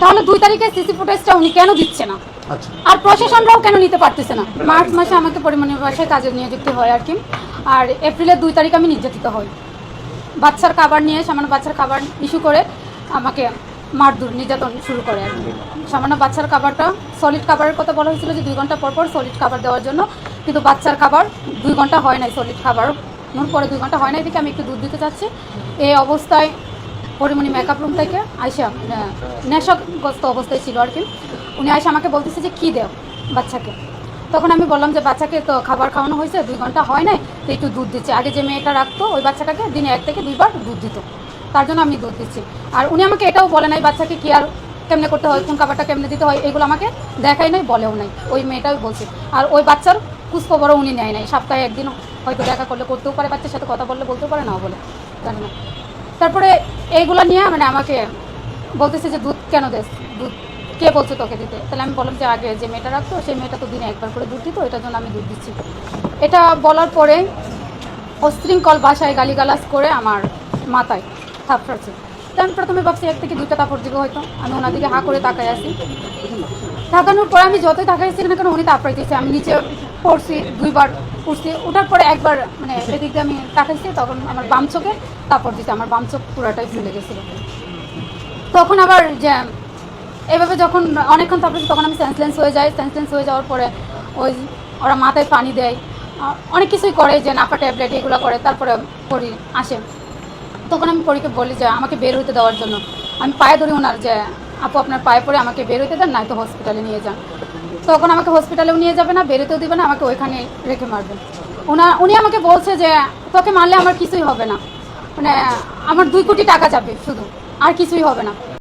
তাহলে দুই তারিখে সিসি ফুটেজটা উনি কেন দিচ্ছে না? আচ্ছা। আর প্রশাসনরাও কেন নিতে পারতেছে না? মার্চ মাসে আমাকে পরিমাণে বাসায় কাজে নিয়োজিত হয় আর কি। আর এপ্রিলের দুই তারিখ আমি নির্যাতিত হই। বাচ্চার খাবার নিয়ে সামান্য বাচ্চার খাবার ইস্যু করে আমাকে মারধর নির্যাতন শুরু করে আর কি। সামান্য বাচ্চার খাবারটা সলিড খাবারের কথা বলা হয়েছিল যে দুই ঘণ্টা পর পর সলিড খাবার দেওয়ার জন্য। কিন্তু বাচ্চার খাবার দুই ঘণ্টা হয় নাই সলিড খাবার পরে দুই ঘণ্টা হয় নাই দেখে আমি একটু দুধ দিতে চাচ্ছি। এই অবস্থায় পরিমণি মেকআপ রুম থেকে আহ, নেশাগ্রস্ত অবস্থায় ছিল আর কি। উনি আইসা আমাকে বলতেছে যে কী দেও বাচ্চাকে? তখন আমি বললাম যে বাচ্চাকে তো খাবার খাওয়ানো হয়েছে দুই ঘণ্টা হয় নাই তো একটু দুধ দিচ্ছে। আগে যে মেয়েটা রাখতো ওই বাচ্চাটাকে দিনে এক থেকে দুইবার দুধ দিত। তার জন্য আমি দুধ দিচ্ছি। আর উনি আমাকে এটাও বলে নাই বাচ্চাকে কি আর কেমনে করতে হয় কোন খাবারটা কেমনে দিতে হয়? এগুলো আমাকে দেখাই নাই বলেও নাই। ওই মেয়েটাই বলছে। আর ওই বাচ্চার খোঁজখবরও উনি নেয় নাই। সপ্তাহে একদিন হয়তো দেখা করলে করতেও পারে বাচ্চার সাথে কথা বললে বলতেও পারে না বলে। জানি না। তারপরে এইগুলো নিয়ে মানে আমাকে বলতেছে যে, দুধ কেন দেস? দুধ কে বলছে তোকে দিতে? তাহলে আমি বললাম যে, আগে যে মেয়েটা রাখতো, সেই মেয়েটা তো দিনে একবার করে দুধ দিত, এটার জন্য আমি দুধ দিচ্ছি। এটা বলার পরে অশৃঙ্খল বাসায় গালিগালাজ করে আমার মাথায় থাপড়াচ্ছে তো আমি প্রথমে ভাবছি, এক থেকে দুইটা তাপড় দিব হয়তো। আমি ওনার দিকে হা করে তাকাই আসি তাকানোর পরে আমি যতই তাকাইছি না কেন, উনি তাপড়াইতেছে আমি নিচে পড়ছি, দুইবার উঠছি ওঠার পরে একবার মানে এদিক আমি তাকাইছি তখন আমার বাম চোখে তাপড় দিতে আমার বাম চোখ পুরাটাই ফুলে গেছিল তখন আবার যে, এভাবে যখন অনেকক্ষণ তারপরে তখন আমি সেন্সলেন্স হয়ে যাই সেন্সলেন্স হয়ে যাওয়ার পরে ওই ওরা মাথায় পানি দেয়। অনেক কিছুই করে, যে নাপা ট্যাবলেট এগুলো করে, তারপরে পড়ি আসে। তখন আমি পরীকে বলি যে, আমাকে বের হইতে দেওয়ার জন্য। আমি পায়ে ধরি ওনার যে, আপু, আপনার পায়ে পড়ে আমাকে বের হইতে দেন নয়তো হসপিটালে নিয়ে যান। তখন আমাকে হসপিটালেও নিয়ে যাবে না, বেরোতেও দিবে না, আমাকে ওইখানে রেখে মারবে। ওনা, উনি আমাকে বলছে যে, তোকে মারলে আমার কিছুই হবে না। মানে আমার দুই কোটি টাকা যাবে শুধু, আর কিছুই হবে না।